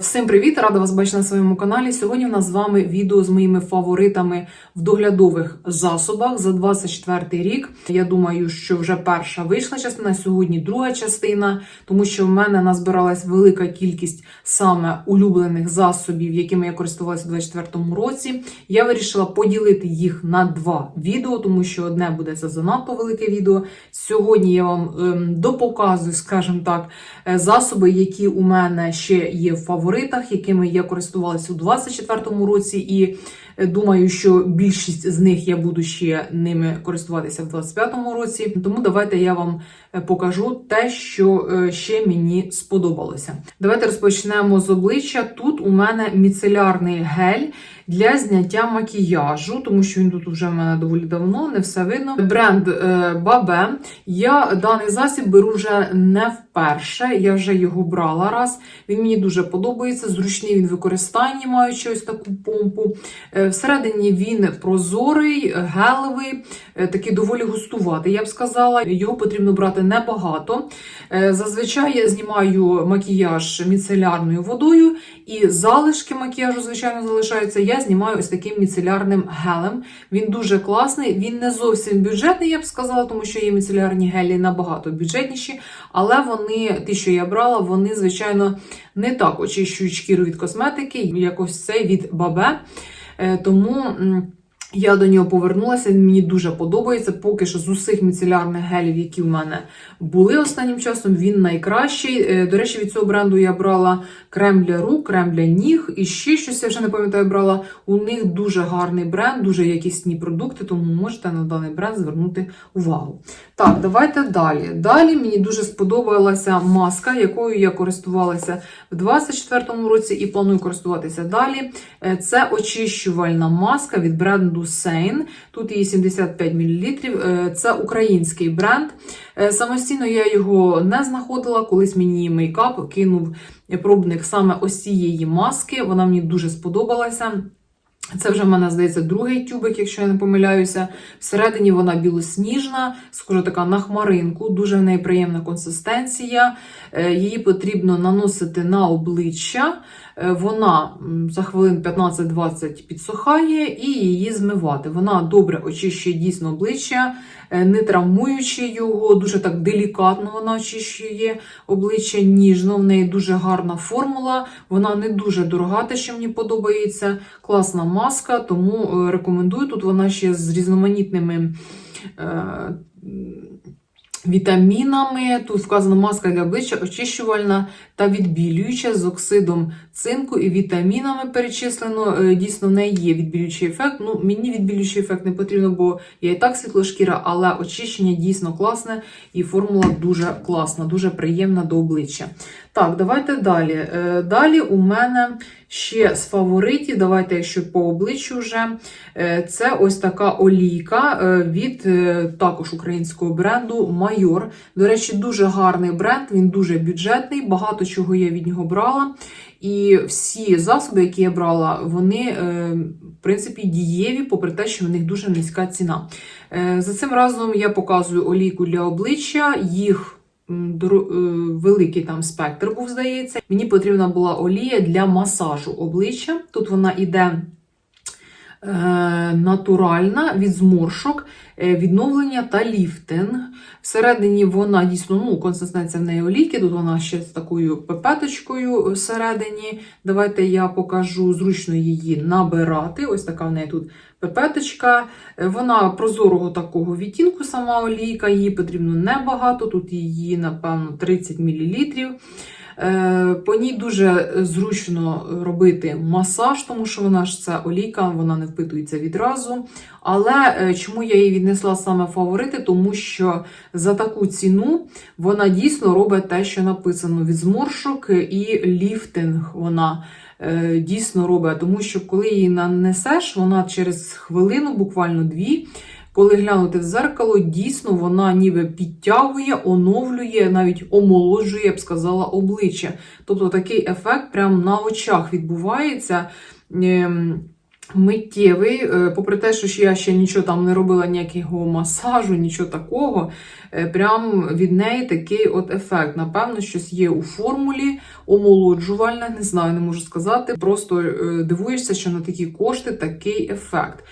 Всім привіт! Рада вас бачити на своєму каналі. Сьогодні в нас з вами відео з моїми фаворитами в доглядових засобах за 24 рік. Я думаю, що вже перша вийшла частина, сьогодні друга частина, тому що в мене назбиралась велика кількість саме улюблених засобів, якими я користувалася у 24 році. Я вирішила поділити їх на два відео, тому що одне буде це занадто велике відео. Сьогодні я вам ем, допоказую, скажімо так, е, засоби, які у мене ще є в якими я користувалася у 24-му році, і думаю, що більшість з них я буду ще ними користуватися в 25-му році. Тому давайте я вам е, покажу те, що е, ще мені сподобалося. Давайте розпочнемо з обличчя. Тут у мене міцелярний гель для зняття макіяжу, тому що він тут вже в мене доволі давно, не все видно. Бренд е, Бабе. Я даний засіб беру вже не вперше. Я вже його брала раз. Він мені дуже подобається. Зручний він в використанні, маючи ось таку помпу. Всередині він прозорий, гелевий, е, такий доволі густуватий, я б сказала. Його потрібно брати небагато. Е, Зазвичай я знімаю макіяж міцелярною водою, і залишки макіяжу, звичайно, залишаються. Я знімаю ось таким міцелярним гелем. Він дуже класний, він не зовсім бюджетний, я б сказала, тому що є міцелярні гелі набагато бюджетніші, але вони, ті, що я брала, вони, звичайно, не так очищують шкіру від косметики, як ось цей від Бабе. Е, Тому. Я до нього повернулася, він мені дуже подобається. Поки що з усіх міцелярних гелів, які в мене були останнім часом, він найкращий. Е, До речі, від цього бренду я брала крем для рук, крем для ніг і ще щось, я вже не пам'ятаю, брала. У них дуже гарний бренд, дуже якісні продукти, тому можете на даний бренд звернути увагу. Так, давайте далі. Далі мені дуже сподобалася маска, якою я користувалася в 24-му році і планую користуватися далі. Е, Це очищувальна маска від бренду Sein. Тут її 75 мл. Це український бренд. Е, Самостійно я його не знаходила. Колись мені мейкап кинув пробник саме ось цієї маски. Вона мені дуже сподобалася. Це вже в мене здається другий тюбик, якщо я не помиляюся. Всередині вона білосніжна, схожа така на хмаринку, дуже в неї приємна консистенція. Е, Її потрібно наносити на обличчя. Е, Вона за хвилин 15-20 підсухає і її змивати. Вона добре очищує дійсно обличчя, не травмуючи його, дуже так делікатно вона очищує обличчя ніжно. В неї дуже гарна формула. Вона не дуже дорога, те, що мені подобається. Класна маска, тому е, рекомендую. Тут вона ще з різноманітними. е, Вітамінами, тут вказана маска для обличчя, очищувальна та відбілююча з оксидом цинку і вітамінами перечислено. Е, Дійсно, в неї є відбілюючий ефект. Ну, мені відбілюючий ефект не потрібно, бо я і так світлошкіра, але очищення дійсно класне і формула дуже класна, дуже приємна до обличчя. Так, давайте далі. Е, Далі у мене ще з фаворитів, давайте, якщо по обличчю вже, е, це ось така олійка е, від також українського бренду Майор. До речі, дуже гарний бренд, він дуже бюджетний, багато чого я від нього брала. І всі засоби, які я брала, вони, в принципі, дієві, попри те, що в них дуже низька ціна. За цим разом я показую олійку для обличчя, їх великий там спектр був, здається. Мені потрібна була олія для масажу обличчя. Тут вона іде е, натуральна від зморшок, е, відновлення та ліфтинг. Всередині вона дійсно ну, консистенція в неї олійки. Тут вона ще з такою пепеточкою всередині. Давайте я покажу зручно її набирати. Ось така в неї тут пепеточка. Е, Вона прозорого такого відтінку, сама олійка, її потрібно небагато. Тут її, напевно, 30 мл. Е, По ній дуже зручно робити масаж, тому що вона ж це олійка, вона не впитується відразу. Але е, чому я її віднесла саме фаворити? Тому що за таку ціну вона дійсно робить те, що написано від зморшок і ліфтинг. Вона дійсно робить, тому що коли її нанесеш, вона через хвилину, буквально дві. Коли глянути в зеркало, дійсно вона ніби підтягує, оновлює, навіть омолоджує, я б сказала, обличчя. Тобто такий ефект прямо на очах відбувається. Миттєвий, Е, попри те, що я ще нічого там не робила, ніякого масажу, нічого такого. е, Прям від неї такий от ефект. Напевно, щось є у формулі омолоджувальне, не знаю, не можу сказати. Просто е, дивуєшся, що на такі кошти такий ефект.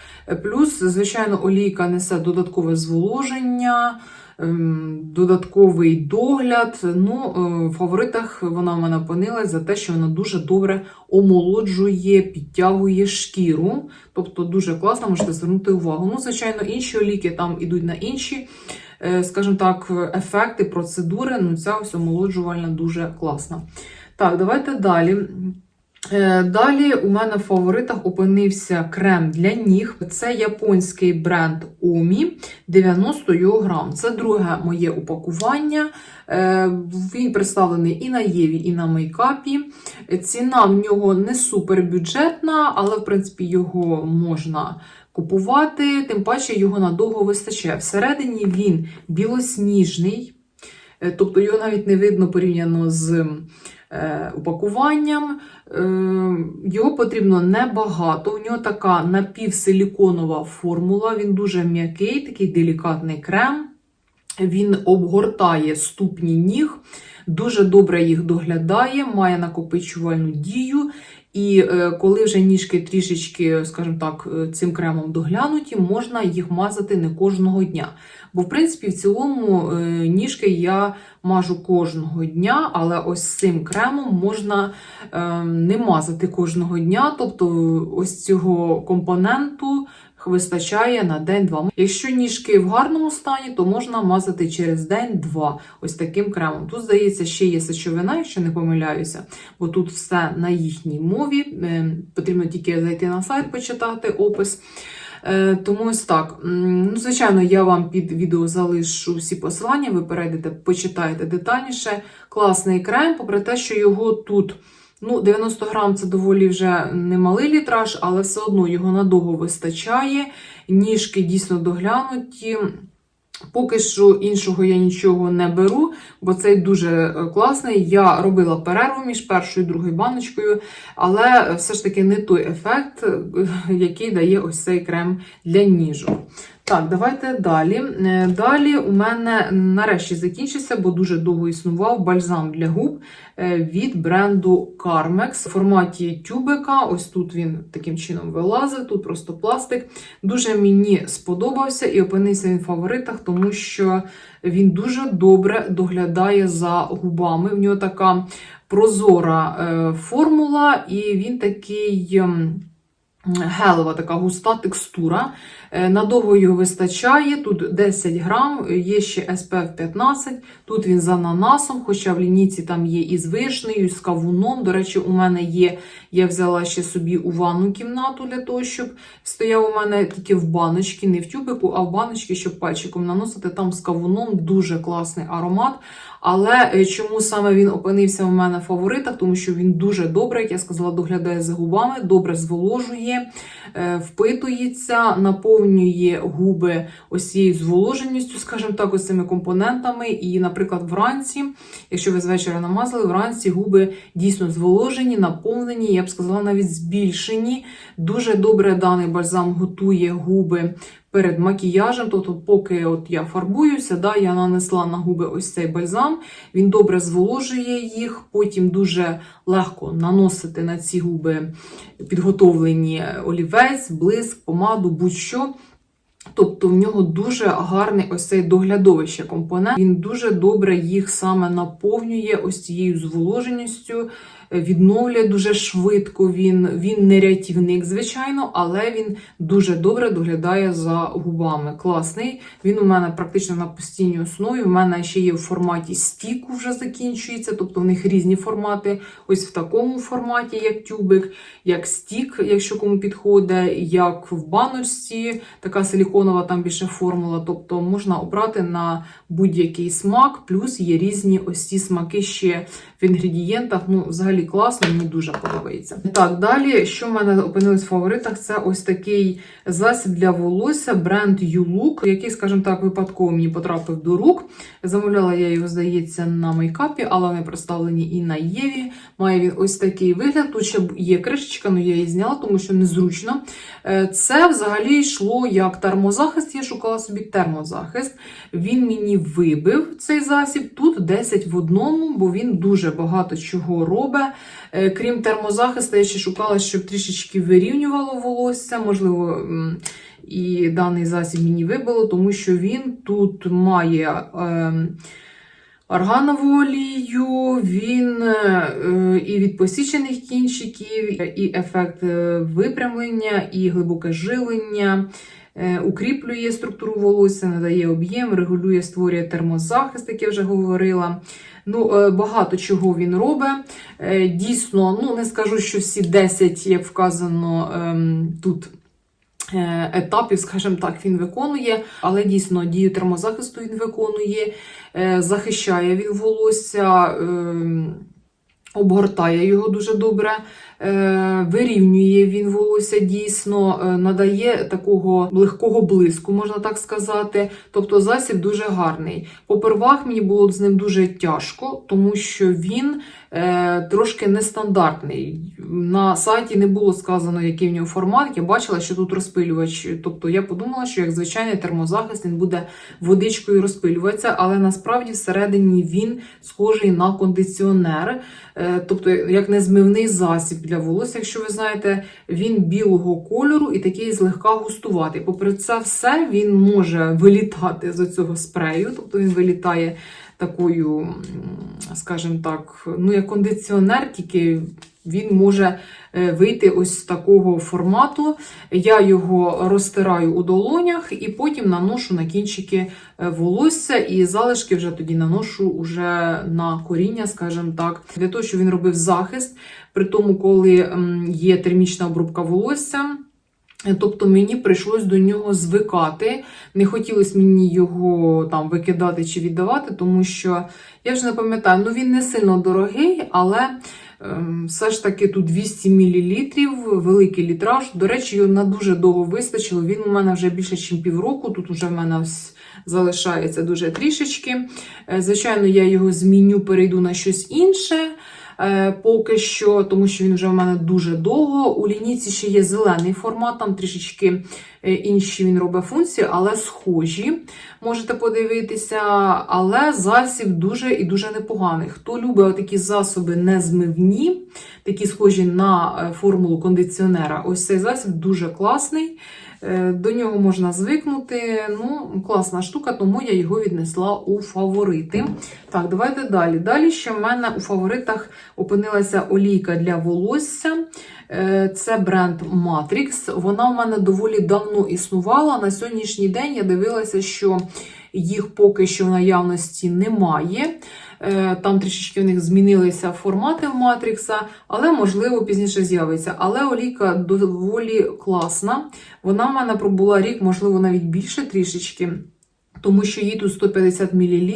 Плюс, звичайно, олійка несе додаткове зволоження. Ем, Додатковий догляд. Ну, е, в фаворитах вона в мене опинилась за те, що вона дуже добре омолоджує, підтягує шкіру. Тобто дуже класно, можете звернути увагу. Ну, звичайно, інші оліки там ідуть на інші, е, скажімо так, ефекти, процедури. Ну, ця ось омолоджувальна дуже класна. Так, давайте далі. Е, Далі у мене в фаворитах опинився крем для ніг. Це японський бренд Omi 90 його грам. Це друге моє упакування. Е, Він представлений і на Єві, і на мейкапі. Ціна в нього не супер бюджетна, але в принципі його можна купувати, тим паче його надовго вистачає. Всередині він білосніжний, е, тобто його навіть не видно порівняно з упакуванням. Е, Його потрібно небагато. У нього така напівсиліконова формула. Він дуже м'який, такий делікатний крем. Він обгортає ступні ніг, дуже добре їх доглядає, має накопичувальну дію. І е, коли вже ніжки трішечки, скажімо так, е, цим кремом доглянуті, можна їх мазати не кожного дня. Бо, в принципі, в цілому е, ніжки я мажу кожного дня, але ось цим кремом можна е, не мазати кожного дня. Тобто, ось цього компоненту вистачає на день-два. Якщо ніжки в гарному стані, то можна мазати через день-два ось таким кремом. Тут, здається, ще є сечовина, якщо не помиляюся, бо тут все на їхній мові. Е, Потрібно тільки зайти на сайт, почитати опис. Е, Тому ось так. Ну, звичайно, я вам під відео залишу всі посилання, ви перейдете, почитаєте детальніше. Класний крем, попри те, що його тут. Ну, 90 грам це доволі вже немалий літраж, але все одно його надовго вистачає. Ніжки дійсно доглянуті. Поки що іншого я нічого не беру, бо цей дуже е, класний. Я робила перерву між першою і другою баночкою, але все ж таки не той ефект, е, який дає ось цей крем для ніжок. Так, давайте далі. Е, Далі у мене нарешті закінчився, бо дуже довго існував бальзам для губ е, від бренду Carmex в форматі тюбика. Ось тут він таким чином вилазив, тут просто пластик. Дуже мені сподобався і опинився він в фаворитах, тому що він дуже добре доглядає за губами. В нього така прозора е, формула, і він такий. ем, Гелева така густа текстура. Е, Надовго його вистачає. Тут 10 грам, є ще SPF 15. Тут він з ананасом, хоча в лінійці там є і з вишнею, і з кавуном. До речі, у мене є. Я взяла ще собі у ванну кімнату для того, щоб стояв у мене тільки в баночці, не в тюбику, а в баночці, щоб пальчиком наносити. Там з кавуном дуже класний аромат. Але е, чому саме він опинився в мене в фаворитах? Тому що він дуже добре, як я сказала, доглядає за губами, добре зволожує, е, впитується, наповнює губи ось цією зволоженістю, скажімо так, ось цими компонентами. І, наприклад, вранці, якщо ви з вечора намазали, вранці губи дійсно зволожені, наповнені, я б сказала, навіть збільшені. Дуже добре даний бальзам готує губи перед макіяжем. Тобто, поки от я фарбуюся, да, я нанесла на губи ось цей бальзам, він добре зволожує їх, потім дуже легко наносити на ці губи підготовлені олівець, блиск, помаду, будь-що. Тобто в нього дуже гарний ось цей доглядовий ще компонент. Він дуже добре їх саме наповнює ось цією зволоженістю, відновлює дуже швидко. Він він не рятівник, звичайно, але він дуже добре доглядає за губами. Класний. Він у мене практично на постійній основі. У мене ще є в форматі стіку, вже закінчується, тобто в них різні формати. Ось в такому форматі, як тюбик, як стік, якщо кому підходить, як в баночці, така силіконова, там більше формула. Тобто можна обрати на будь-який смак, плюс є різні ось ці смаки ще в інгредієнтах. Ну, взагалі взагалі класно, мені дуже подобається. Так, далі, що в мене опинилось в фаворитах, це ось такий засіб для волосся бренд YouLook, який, скажімо так, випадково мені потрапив до рук. Замовляла я його, здається, на мейкапі, але вони представлені і на Єві. Має він ось такий вигляд. Тут ще є кришечка, але я її зняла, тому що незручно. Е, Це взагалі йшло як термозахист. Я шукала собі термозахист. Він мені вибив цей засіб. Тут 10 в одному, бо він дуже багато чого робить. Е, Крім термозахисту, я ще шукала, щоб трішечки вирівнювало волосся. Можливо, і даний засіб мені вибило, тому що він тут має. Органову олію, він е, і від посічених кінчиків, і ефект е, випрямлення, і глибоке жилення, е, укріплює структуру волосся, надає об'єм, регулює, створює термозахист, як я вже говорила. Ну, е, багато чого він робить. Е, Дійсно, ну не скажу, що всі 10, як вказано ем, тут. е, Етапів, скажімо так, він виконує, але дійсно дію термозахисту він виконує, захищає він волосся, ем, обгортає його дуже добре, е, вирівнює він волосся дійсно, е, надає такого легкого блиску, можна так сказати. Тобто засіб дуже гарний. Попервах мені було з ним дуже тяжко, тому що він трошки нестандартний. На сайті не було сказано, який в нього формат. Я бачила, що тут розпилювач. Тобто я подумала, що як звичайний термозахист він буде водичкою розпилюватися, але насправді всередині він схожий на кондиціонер. Е, Тобто, як незмивний засіб для волосся, якщо ви знаєте, він білого кольору і такий злегка густуватий. Попри це все, він може вилітати з цього спрею, тобто він вилітає такою, скажімо так, ну як кондиціонер, тільки він може е, вийти ось з такого формату. Я його розтираю у долонях і потім наношу на кінчики е, волосся, і залишки вже тоді наношу уже на коріння, скажімо так, для того, щоб він робив захист. При тому, коли є термічна обробка волосся. Тобто мені прийшлось до нього звикати. Не хотілося мені його там викидати чи віддавати, тому що я вже не пам'ятаю, ну він не сильно дорогий, але ем, все ж таки тут 200 мл, великий літраж. До речі, його на дуже довго вистачило. Він у мене вже більше, ніж півроку. Тут вже в мене ось залишається дуже трішечки. Е, Звичайно, я його зміню, перейду на щось інше. Е, Поки що, тому що він вже в мене дуже довго. У лінійці ще є зелений формат, там трішечки е, інші він робить функції, але схожі. Можете подивитися. Але засіб дуже і дуже непоганий. Хто любить такі засоби незмивні, такі схожі на е, формулу кондиціонера, ось цей засіб дуже класний. Е, До нього можна звикнути. Ну, класна штука, тому я його віднесла у фаворити. Так, давайте далі. Далі ще в мене у фаворитах опинилася олійка для волосся. Е, Це бренд Matrix. Вона в мене доволі давно існувала. На сьогоднішній день я дивилася, що їх поки що в наявності немає. Е, Там трішечки в них змінилися формати в Матрікса, але можливо пізніше з'явиться. Але олійка доволі класна. Вона в мене пробула рік, можливо, навіть більше трішечки. Тому що їй тут 150 мл.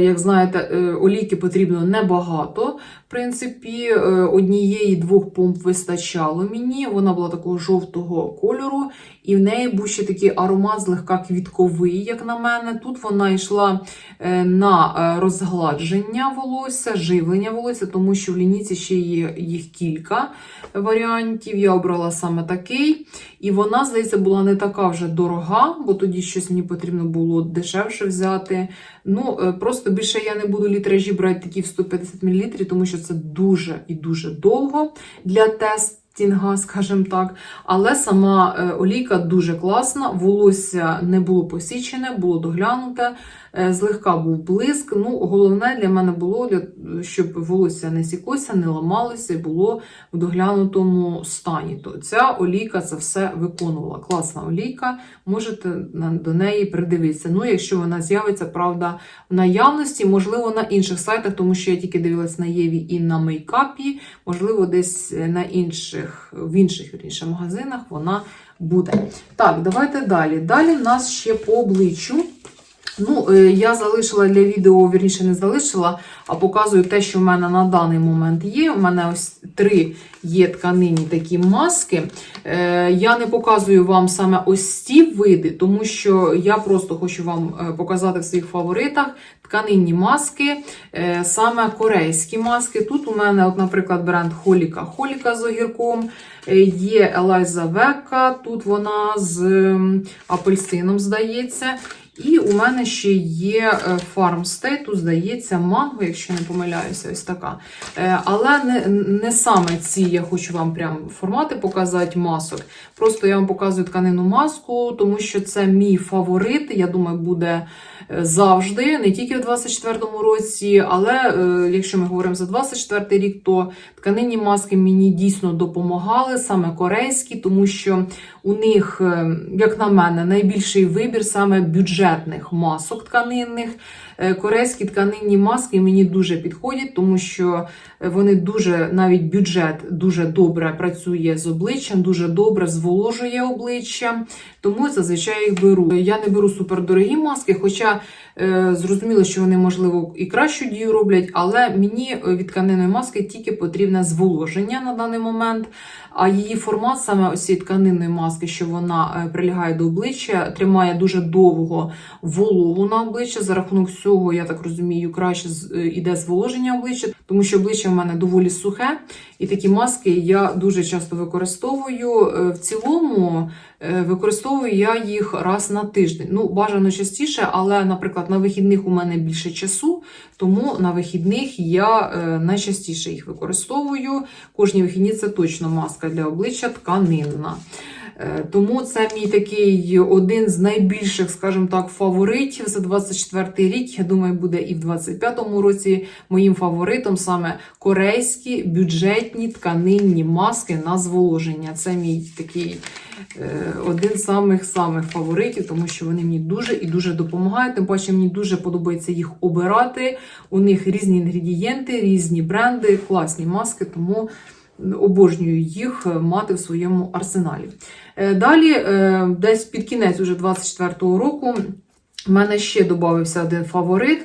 Як знаєте, е, олійки потрібно небагато. В принципі, е, однієї-двох помп вистачало мені. Вона була такого жовтого кольору, і в неї був ще такий аромат злегка квітковий, як на мене. Тут вона йшла е, на е, розгладження волосся, живлення волосся, тому що в лінійці ще є їх кілька варіантів. Я обрала саме такий. І вона, здається, була не така вже дорога, бо тоді щось мені потрібно було дешевше взяти. Ну, е, просто більше я не буду літражі брати такі в 150 мл, тому що це дуже і дуже довго для тестінга, скажімо так. Але сама е, олійка дуже класна, волосся не було посічене, було доглянуте, злегка був блиск. Ну, головне для мене було, щоб волосся не сіклося, не ламалося і було в доглянутому стані. То ця олійка це все виконувала. Класна олійка, можете до неї придивитися. Ну, якщо вона з'явиться, правда, в наявності, можливо, на інших сайтах, тому що я тільки дивилась на Єві і на мейкапі, можливо, десь е, на інших, в інших вірніше, магазинах вона буде. Так, давайте далі. Далі в нас ще по обличчю. Ну, е, я залишила для відео, вірніше не залишила, а показую те, що в мене на даний момент є. У мене ось три є тканині такі маски. Е, Я не показую вам саме ось ці види, тому що я просто хочу вам е, показати в своїх фаворитах тканинні маски, саме корейські маски. Тут у мене, от, наприклад, бренд Холіка Холіка з огірком. Є Елайза Века, тут вона з апельсином, здається. І у мене ще є е, тут здається, манго, якщо не помиляюся, ось така. Е, Але не, не саме ці я хочу вам прям формати показати масок. Просто я вам показую тканину маску, тому що це мій фаворит. Я думаю, буде е, завжди, не тільки в 24-му році, але якщо ми говоримо за 24-й рік, то тканинні маски мені дійсно допомагали, саме корейські, тому що у них, як на мене, найбільший вибір саме бюджетних масок тканинних. Е, Корейські тканинні маски мені дуже підходять, тому що вони дуже, навіть бюджет дуже добре працює з обличчям, дуже добре зволожує обличчя. Тому зазвичай їх беру. Я не беру супердорогі маски, хоча е, зрозуміло, що вони, можливо, і кращу дію роблять, але мені е, від тканинної маски тільки потрібне зволоження на даний момент. А її формат, саме ось тканинної маски, що вона е, прилягає до обличчя, тримає дуже довго вологу на обличчя. За рахунок цього, я так розумію, краще з- е, зволоження обличчя, тому що обличчя в мене доволі сухе, і такі маски я дуже часто використовую. Е, В цілому е, використовую я їх раз на тиждень. Ну, бажано частіше, але, наприклад, на вихідних у мене більше часу, тому на вихідних я найчастіше їх використовую. Кожні вихідні це точно маска для обличчя тканинна. Е, Тому це мій такий один з найбільших, скажімо так, фаворитів за 24 рік. Я думаю, буде і в 25-му році моїм фаворитом саме корейські бюджетні тканинні маски на зволоження. Це мій такий е, один з самих самих фаворитів, тому що вони мені дуже і дуже допомагають. Тим паче мені дуже подобається їх обирати. У них різні інгредієнти, різні бренди, класні маски, тому обожнюю їх е, мати в своєму арсеналі. Е, Далі, е, десь під кінець уже 24-го року, в мене ще додався один фаворит.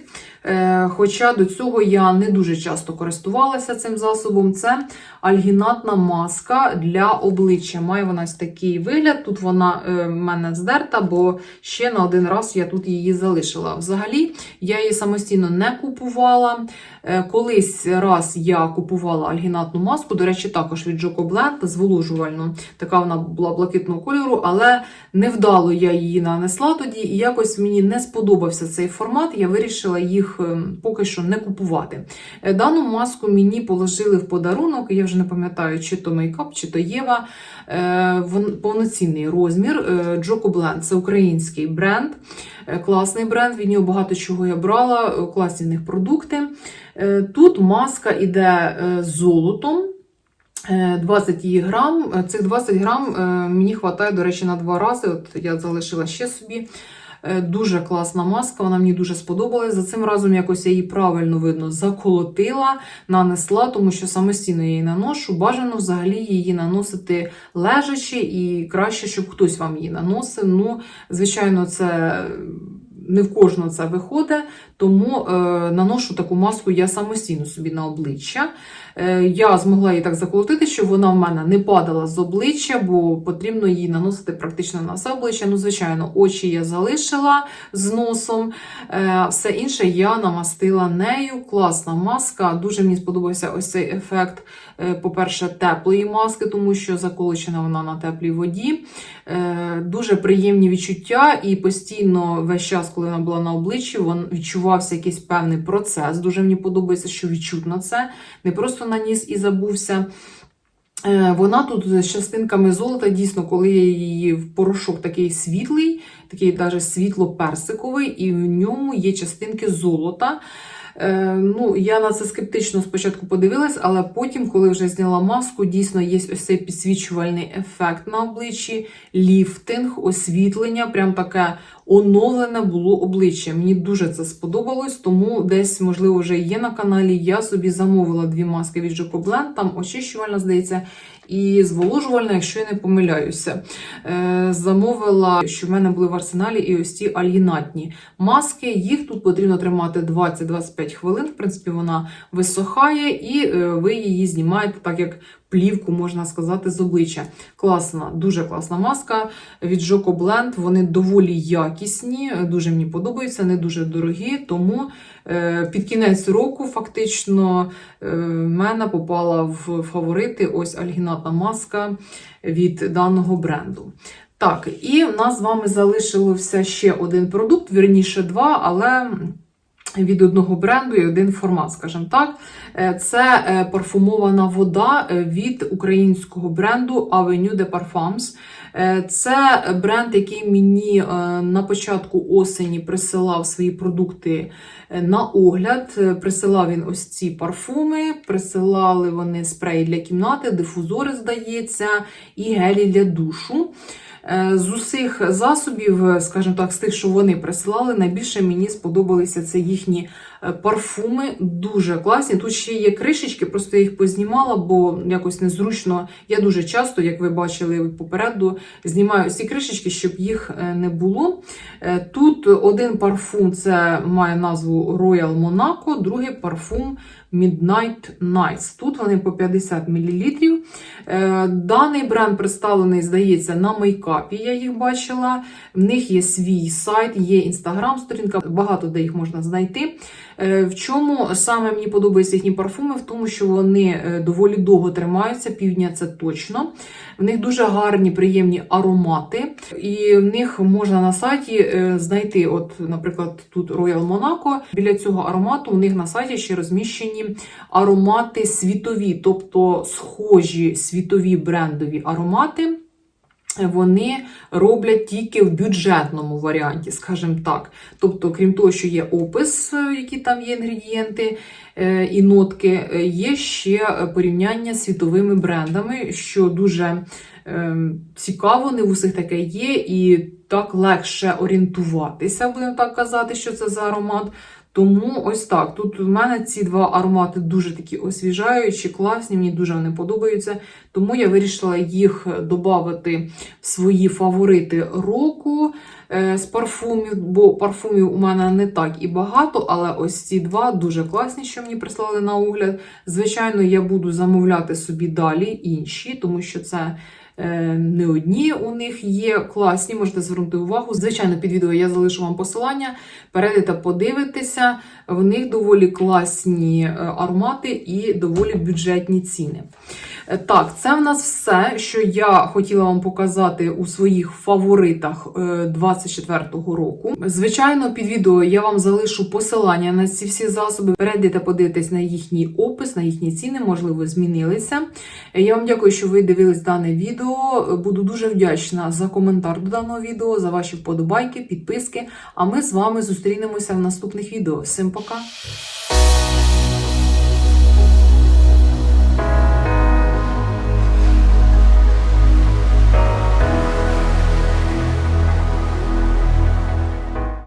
Е, Хоча до цього я не дуже часто користувалася цим засобом. Це альгінатна маска для обличчя. Має вона ось такий вигляд. Тут вона е, в мене здерта, бо ще на один раз я тут її залишила. Взагалі, я її самостійно не купувала. Е, Колись раз я купувала альгінатну маску, до речі, також від Joko Blend, зволожувальну. Така вона була блакитного кольору, але невдало я її нанесла тоді, і якось мені не сподобався цей формат. Я вирішила їх ем, поки що не купувати. Е, Дану маску мені положили в подарунок. Я вже не пам'ятаю, чи то мейкап, чи то Єва. Е, Повноцінний розмір. Е, Joko Blend – це український бренд, класний бренд. Від нього багато чого я брала, класні в них продукти. Тут маска іде золотом. Е, 20 її грам. Цих 20 грам мені вистачає, до речі, на два рази. От я залишила ще собі. Е, Дуже класна маска, вона мені дуже сподобалась. За цим разом якось я її правильно видно заколотила, нанесла, тому що самостійно її наношу. Бажано взагалі її наносити лежачи, і краще, щоб хтось вам її наносив. Ну, звичайно, це не в кожного це виходить, тому е, наношу таку маску я самостійно собі на обличчя. Е, я змогла її так заколотити, щоб вона в мене не падала з обличчя, бо потрібно її наносити практично на все обличчя. Ну, звичайно, очі я залишила з носом. Е, все інше я намастила нею. Класна маска. Дуже мені сподобався ось цей ефект. е, По-перше, теплої маски, тому що заколочена вона на теплій воді. Дуже приємні відчуття, і постійно весь час, коли вона була на обличчі, вон відчувався якийсь певний процес. Дуже мені подобається, що відчутно це. Не просто наніс і забувся. Е, Вона тут з частинками золота, дійсно, коли я її в порошок такий світлий, такий навіть світло-персиковий, і в ньому є частинки золота. Е, ну, я на це скептично спочатку подивилась, але потім, коли вже зняла маску, дійсно є ось цей підсвічувальний ефект на обличчі, ліфтинг, освітлення, прям таке оновлене було обличчя. Мені дуже це сподобалось, тому десь, можливо, вже є на каналі. Я собі замовила дві маски від Жокоблен, там очищувальна, здається, і зволожувальна, якщо я не помиляюся. Е, замовила, що в мене були в арсеналі і ось ці альгінатні маски. Їх тут потрібно тримати 20-25 хвилин. В принципі, вона висохає, і е, ви її знімаєте так, як плівку, можна сказати, з обличчя. Класна, дуже класна маска від Joko Blend. Вони доволі якісні, дуже мені подобаються, не дуже дорогі. Тому е, під кінець року фактично е, в мене попала в фаворити ось альгінатна маска від даного бренду. Так, і в нас з вами залишився ще один продукт, вірніше два, але від одного бренду і один формат, скажімо так. Е, Це е, парфумована вода е, від українського бренду Avenue de Parfums. Це бренд, який мені на початку осені присилав свої продукти на огляд. Присилав він ось ці парфуми, присилали вони спреї для кімнати, дифузори, здається, і гелі для душу. Е, З усіх засобів, е, скажімо так, з тих, що вони присилали, найбільше мені сподобалися це їхні е, парфуми. Дуже класні. Тут ще є кришечки, просто я їх познімала, бо якось незручно. Я дуже часто, як ви бачили попереду, знімаю ці кришечки, щоб їх не було. Тут один парфум це має назву Royal Monaco, другий парфум Midnight Nights. Тут вони по 50 мл. Е, Даний бренд представлений, здається, на мейкапі. Я їх бачила. В них є свій сайт, є інстаграм-сторінка, багато де їх можна знайти. Е, В чому саме мені подобаються їхні парфуми? В тому, що вони е, доволі довго тримаються, півдня це точно. В них дуже гарні, приємні аромати, і в них можна на сайті знайти, от, наприклад, тут Royal Monaco. Біля цього аромату у них на сайті ще розміщені аромати світові, тобто схожі світові брендові аромати. Вони роблять тільки в бюджетному варіанті, скажімо так. Тобто, крім того, що є опис, е, які там є інгредієнти е, і нотки, е, є ще порівняння з світовими брендами, що дуже е, цікаво, не в усіх таке є, і так легше орієнтуватися, будемо так казати, що це за аромат. Тому ось так. Тут в мене ці два аромати дуже такі освіжаючі, класні, мені дуже вони подобаються. Тому я вирішила їх додати в свої фаворити року е, з парфумів, бо парфумів у мене не так і багато, але ось ці два дуже класні, що мені прислали на огляд. Звичайно, я буду замовляти собі далі інші, тому що це. Е, Не одні у них є класні, можете звернути увагу. Звичайно, під відео я залишу вам посилання. Перейдете, подивитися. В них доволі класні е, аромати і доволі бюджетні ціни. Е, Так, це в нас все, що я хотіла вам показати у своїх фаворитах е, 24-го року. Звичайно, під відео я вам залишу посилання на ці всі засоби. Перейдете, подивитесь на їхній опис, на їхні ціни, можливо, змінилися. Я вам дякую, що ви дивились дане відео. Буду дуже вдячна за коментар до даного відео, за ваші вподобайки, підписки. А ми з вами зустрінемося в наступних відео. Всім пока!